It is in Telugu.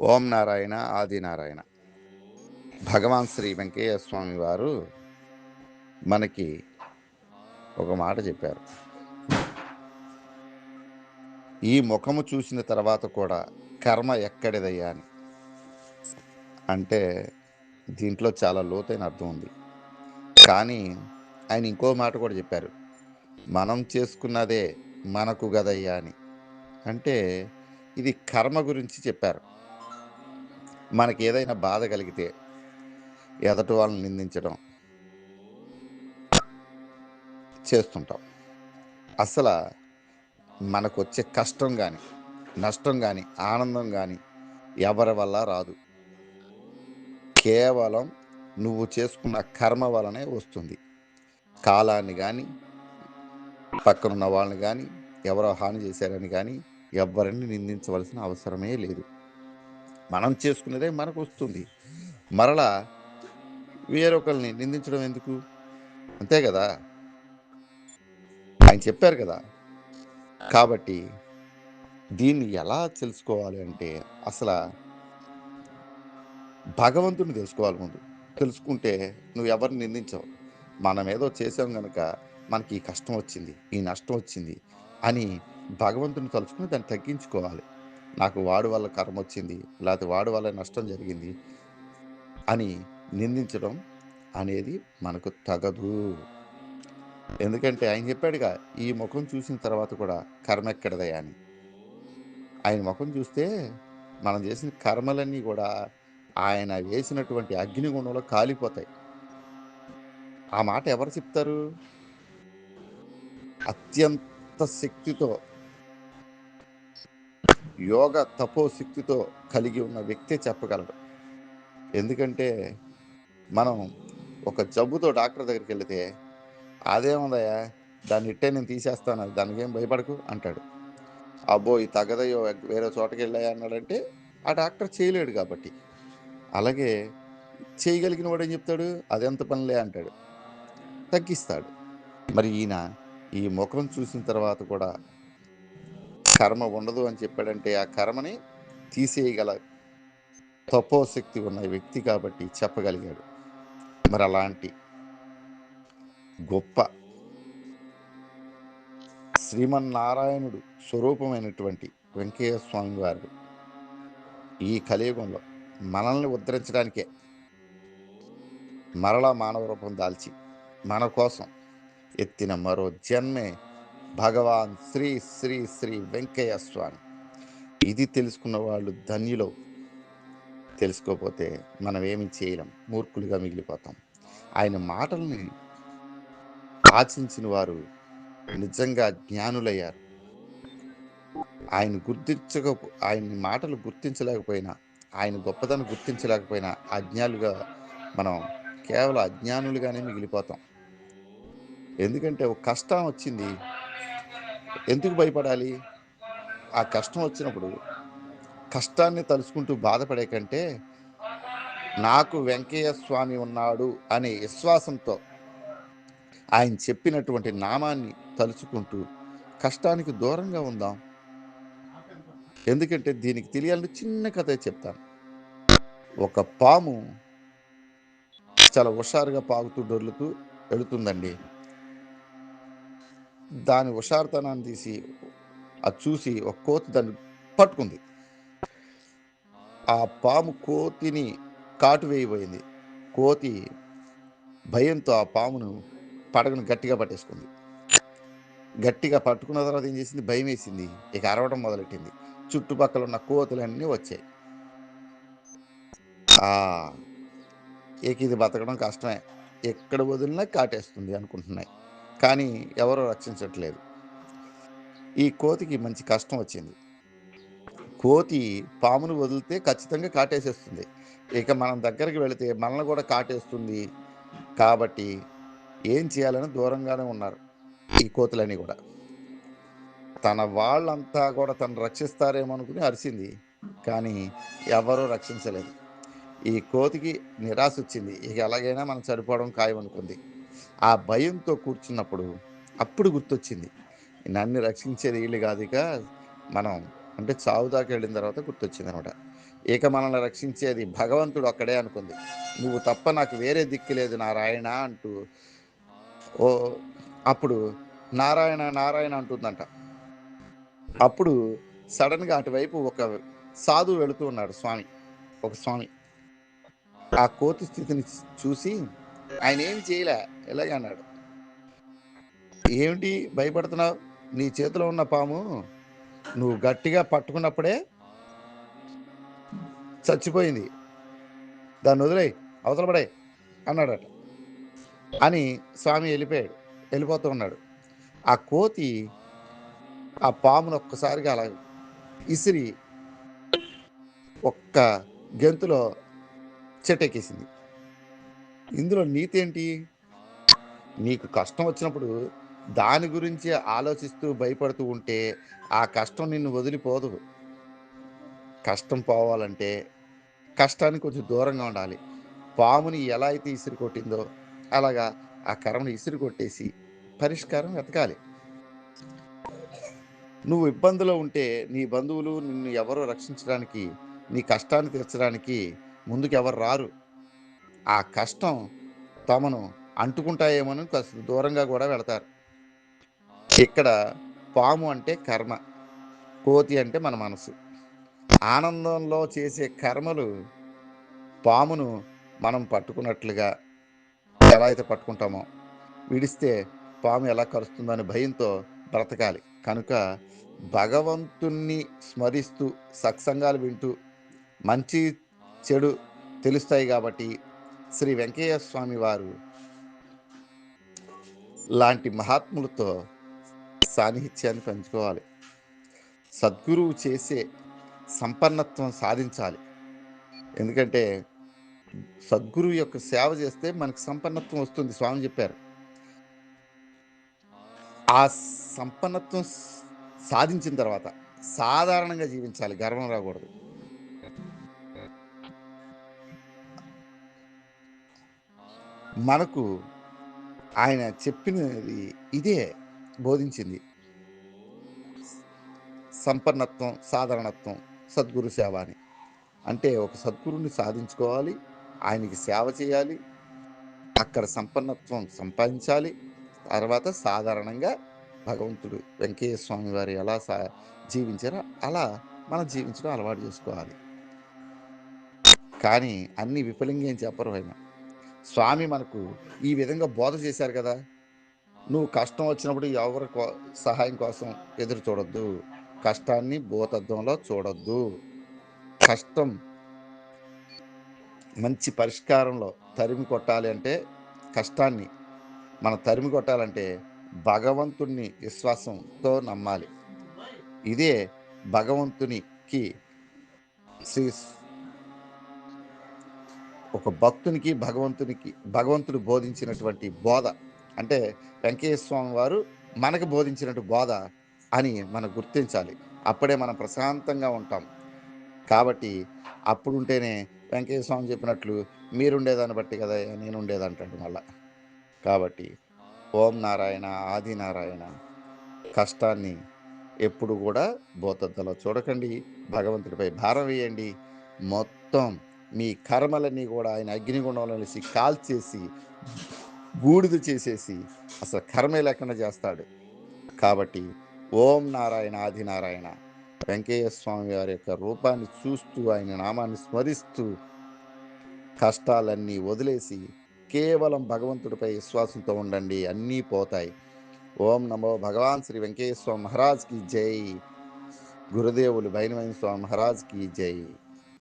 ఓం నారాయణ ఆదినారాయణ భగవాన్ శ్రీ వెంకయ్య స్వామి వారు మనకి ఒక మాట చెప్పారు. ఈ ముఖము చూసిన తర్వాత కూడా కర్మ ఎక్కడిదయ్యా అని. అంటే దీంట్లో చాలా లోతైన అర్థం ఉంది. కానీ ఆయన ఇంకో మాట కూడా చెప్పారు. మనం చేసుకున్నదే మనకు గదయ్యా అని. అంటే ఇది కర్మ గురించి చెప్పారు. మనకి ఏదైనా బాధ కలిగితే ఎదటి వాళ్ళని నిందించడం చేస్తుంటాం. అసలు మనకు వచ్చే కష్టం కానీ నష్టం కానీ ఆనందం కానీ ఎవరి వల్ల రాదు. కేవలం నువ్వు చేసుకున్న కర్మ వలనే వస్తుంది. కాలాన్ని కానీ పక్కనున్న వాళ్ళని కానీ ఎవరో హాని చేశారని కానీ ఎవరిని నిందించవలసిన అవసరమే లేదు. మనం చేసుకునేదే మనకు వస్తుంది మరలా వేరొకరిని నిందించడం ఎందుకు? అంతే కదా? ఆయన చెప్పారు కదా? కాబట్టి దీన్ని ఎలా తెలుసుకోవాలి అంటే అసలు భగవంతుని తెలుసుకోవాలి ముందు. తెలుసుకుంటే నువ్వు ఎవరిని నిందించవు. మనం ఏదో చేసాం కనుక మనకి ఈ కష్టం వచ్చింది ఈ నష్టం వచ్చింది అని భగవంతుని తలుచుకుని దాన్ని తగ్గించుకోవాలి. నాకు వాడు వల్ల కర్మ వచ్చింది లేకపోతే వాడు వల్ల నష్టం జరిగింది అని నిందించడం అనేది మనకు తగదు. ఎందుకంటే ఆయన చెప్పాడుగా ఈ ముఖం చూసిన తర్వాత కూడా కర్మ ఎక్కడదయా అని. ఆయన ముఖం చూస్తే మనం చేసిన కర్మలన్నీ కూడా ఆయన వేసినటువంటి అగ్నిగుణంలో కాలిపోతాయి. ఆ మాట ఎవరు చెప్తారు? అత్యంత శక్తితో యోగ తపో శక్తితో కలిగి ఉన్న వ్యక్తే చెప్పగలడు. ఎందుకంటే మనం ఒక జబ్బుతో డాక్టర్ దగ్గరికి వెళితే అదేముందయ్యా దాన్ని ఇట్టే నేను తీసేస్తాను దానికి ఏం భయపడకు అంటాడు. అబ్బో ఈ తగదయ్యో వేరే చోటకి వెళ్ళాయా అన్నాడంటే ఆ డాక్టర్ చేయలేడు కాబట్టి. అలాగే చేయగలిగిన వాడు ఏం చెప్తాడు? అదెంత పనిలే అంటాడు. తగ్గిస్తాడు. మరి ఈయన ఈ ముఖం చూసిన తర్వాత కూడా కర్మ ఉండదు అని చెప్పాడంటే ఆ కర్మని తీసేయగల తపోశక్తి ఉన్న వ్యక్తి కాబట్టి చెప్పగలిగాడు. మరి అలాంటి గొప్ప శ్రీమన్నారాయణుడు స్వరూపమైనటువంటి వెంకయ్య స్వామి వారు ఈ కలియుగంలో మనల్ని ఉద్ధరించడానికే మరలా మానవ రూపం దాల్చి మన కోసం ఎత్తిన మరో జన్మే భగవాన్ శ్రీ శ్రీ శ్రీ వెంకయ్య స్వామి. ఇది తెలుసుకున్న వాళ్ళు ధన్యులు. తెలుసుకోకపోతే మనం ఏమి చేయలేం. మూర్ఖులుగా మిగిలిపోతాం. ఆయన మాటల్ని ఆచించిన వారు నిజంగా జ్ఞానులయ్యారు. ఆయన గుర్తించక ఆయన మాటలు గుర్తించలేకపోయినా ఆయన గొప్పతనం గుర్తించలేకపోయినా అజ్ఞానులుగా మనం కేవలం అజ్ఞానులుగానే మిగిలిపోతాం. ఎందుకంటే ఒక కష్టం వచ్చింది. ఎందుకు భయపడాలి? ఆ కష్టం వచ్చినప్పుడు కష్టాన్ని తలుచుకుంటూ బాధపడే కంటే నాకు వెంకయ్య స్వామి ఉన్నాడు అనే విశ్వాసంతో ఆయన చెప్పినటువంటి నామాన్ని తలుచుకుంటూ కష్టానికి దూరంగా ఉందాం. ఎందుకంటే దీనికి తెలియాలని చిన్న కథ చెప్తాను. ఒక పాము చాలా హుషారుగా పాగుతూ డొర్లుతూ వెళుతుందండి. దాని హుషారుతనాన్ని తీసి అది చూసి ఒక కోతి దాన్ని పట్టుకుంది. ఆ పాము కోతిని కాటు వేయబోయింది. కోతి భయంతో ఆ పామును పడగను గట్టిగా పట్టేసుకుంది. గట్టిగా పట్టుకున్న తర్వాత ఏం చేసింది? భయం వేసింది ఇక అరవడం మొదలెట్టింది. చుట్టుపక్కల ఉన్న కోతులన్నీ వచ్చాయి. ఆ ఇక ఇది బతకడం కష్టమే. ఎక్కడ వదిలినా కాటేస్తుంది అనుకుంటున్నాయి. కానీ ఎవరూ రక్షించట్లేదు. ఈ కోతికి మంచి కష్టం వచ్చింది. కోతి పామును వదిలితే ఖచ్చితంగా కాటేసేస్తుంది. ఇక మనం దగ్గరికి వెళితే మనల్ని కూడా కాటేస్తుంది. కాబట్టి ఏం చేయాలని దూరంగానే ఉన్నారు ఈ కోతులన్నీ కూడా. తన వాళ్ళంతా కూడా తను రక్షిస్తారేమో అనుకుని అరిసింది కానీ ఎవరూ రక్షించలేదు. ఈ కోతికి నిరాశ వచ్చింది. ఇక ఎలాగైనా మనం చనిపోవడం ఖాయం అనుకుంది ఆ భయంతో కూర్చున్నప్పుడు అప్పుడు గుర్తొచ్చింది. నన్ను రక్షించేది వీళ్ళు కాదు ఇక. మనం అంటే చావు దాకా వెళ్ళిన తర్వాత గుర్తొచ్చిందనమాట. ఇక మనల్ని రక్షించేది భగవంతుడు ఒక్కడే అనుకుంది. నువ్వు తప్ప నాకు వేరే దిక్కు లేదు నారాయణ అంటూ. ఓ అప్పుడు నారాయణ నారాయణ అంటుందంట. అప్పుడు సడన్గా అటువైపు ఒక సాధువు వెళుతూ ఉన్నాడు స్వామి. ఒక స్వామి. ఆ కోతి స్థితిని చూసి ఆయన ఏమి చేయలే ఇలాగే అన్నాడు. ఏమిటి భయపడుతున్నావు? నీ చేతిలో ఉన్న పాము నువ్వు గట్టిగా పట్టుకున్నప్పుడే చచ్చిపోయింది. దాన్ని వదిలేయి అవతలపడే అన్నాడట. అని స్వామి వెళ్ళిపోయాడు వెళ్ళిపోతూ ఉన్నాడు. ఆ కోతి ఆ పామును ఒక్కసారిగా అలా ఇసిరి ఒక్క గెంతులో చెట్టెక్కేసింది. ఇందులో నీతి ఏంటి నీకు కష్టం వచ్చినప్పుడు దాని గురించి ఆలోచిస్తూ భయపడుతూ ఉంటే ఆ కష్టం నిన్ను వదిలిపోదు. కష్టం పోవాలంటే కష్టానికి కొంచెం దూరంగా ఉండాలి. పాముని ఎలా అయితే ఇసిరి కొట్టిందో అలాగా ఆ కర్మను ఇసిరి కొట్టేసి పరిష్కారం వెతకాలి. నువ్వు ఇబ్బందిలో ఉంటే నీ బంధువులు నిన్ను ఎవరు రక్షించడానికి నీ కష్టాన్ని తీర్చడానికి ముందుకు ఎవరు రారు. ఆ కష్టం తమను అంటుకుంటాయేమోనని కాస్త దూరంగా కూడా వెళతారు. ఇక్కడ పాము అంటే కర్మ కోతి అంటే మన మనసు. ఆనందంలో చేసే కర్మలు పామును మనం పట్టుకున్నట్లుగా ఎలా అయితే పట్టుకుంటామో విడిస్తే పాము ఎలా కరుస్తుందో అనే భయంతో బ్రతకాలి. కనుక భగవంతుణ్ణి స్మరిస్తూ సత్సంగాలు వింటూ మంచి చెడు తెలుస్తాయి కాబట్టి శ్రీ వెంకయ్య స్వామి వారు లాంటి మహాత్ములతో సాన్నిహిత్యాన్ని పంచుకోవాలి. సద్గురువు చేసే సంపన్నత్వం సాధించాలి. ఎందుకంటే సద్గురువు యొక్క సేవ చేస్తే మనకు సంపన్నత్వం వస్తుంది స్వామి చెప్పారు. ఆ సంపన్నత్వం సాధించిన తర్వాత సాధారణంగా జీవించాలి గర్వం రాకూడదు. మనకు ఆయన చెప్పినది ఇదే బోధించింది. సంపన్నత్వం సాధారణత్వం సద్గురు సేవ అని. అంటే ఒక సద్గురుని సాధించుకోవాలి ఆయనకి సేవ చేయాలి అక్కడ సంపన్నత్వం సంపాదించాలి తర్వాత సాధారణంగా భగవంతుడు వెంకయ్య స్వామి వారు ఎలా సా జీవించారో అలా మనం జీవించడం అలవాటు చేసుకోవాలి. కానీ అన్ని విఫలింగేం ఏం చెప్పరు ఆయన. స్వామి మనకు ఈ విధంగా బోధ చేశారు కదా. నువ్వు కష్టం వచ్చినప్పుడు ఎవరి కో- సహాయం కోసం ఎదురు చూడొద్దు. కష్టాన్ని భూతత్వంలో చూడొద్దు. కష్టం మంచి పరిష్కారంలో తరిమి కొట్టాలి అంటే కష్టాన్ని మనం తరిమి కొట్టాలంటే భగవంతుణ్ణి విశ్వాసంతో నమ్మాలి. ఇదే భగవంతునికి శ్రీ ఒక భక్తునికి భగవంతునికి భగవంతుడు బోధించినటువంటి బోధ. అంటే వెంకయ్య స్వామి వారు మనకు బోధించినట్టు బోధ అని మనం గుర్తించాలి. అప్పుడే మనం ప్రశాంతంగా ఉంటాం. కాబట్టి అప్పుడు ఉంటేనే వెంకయ్య స్వామి చెప్పినట్లు మీరుండేదాన్ని బట్టి కదా నేను ఉండేదంటాడు మళ్ళా. కాబట్టి ఓం నారాయణ ఆది నారాయణ కష్టాన్ని ఎప్పుడు కూడా బోతద్దలో చూడకండి. భగవంతుడిపై భారం వేయండి. మొత్తం మీ కర్మలన్నీ కూడా ఆయన అగ్నిగుండంలో కాల్చేసి బూడిద చేసేసి అసలు కర్మే లేకుండా చేస్తాడు. కాబట్టి ఓం నారాయణ ఆది నారాయణ. వెంకయ్య స్వామి వారి యొక్క రూపాన్ని చూస్తూ ఆయన నామాన్ని స్మరిస్తూ కష్టాలన్నీ వదిలేసి కేవలం భగవంతుడిపై విశ్వాసంతో ఉండండి అన్నీ పోతాయి. ఓం నమో భగవాన్ శ్రీ వెంకయ్య స్వామి మహారాజ్కి జై. గురుదేవులు భైనవైన స్వామి మహారాజ్కి జై.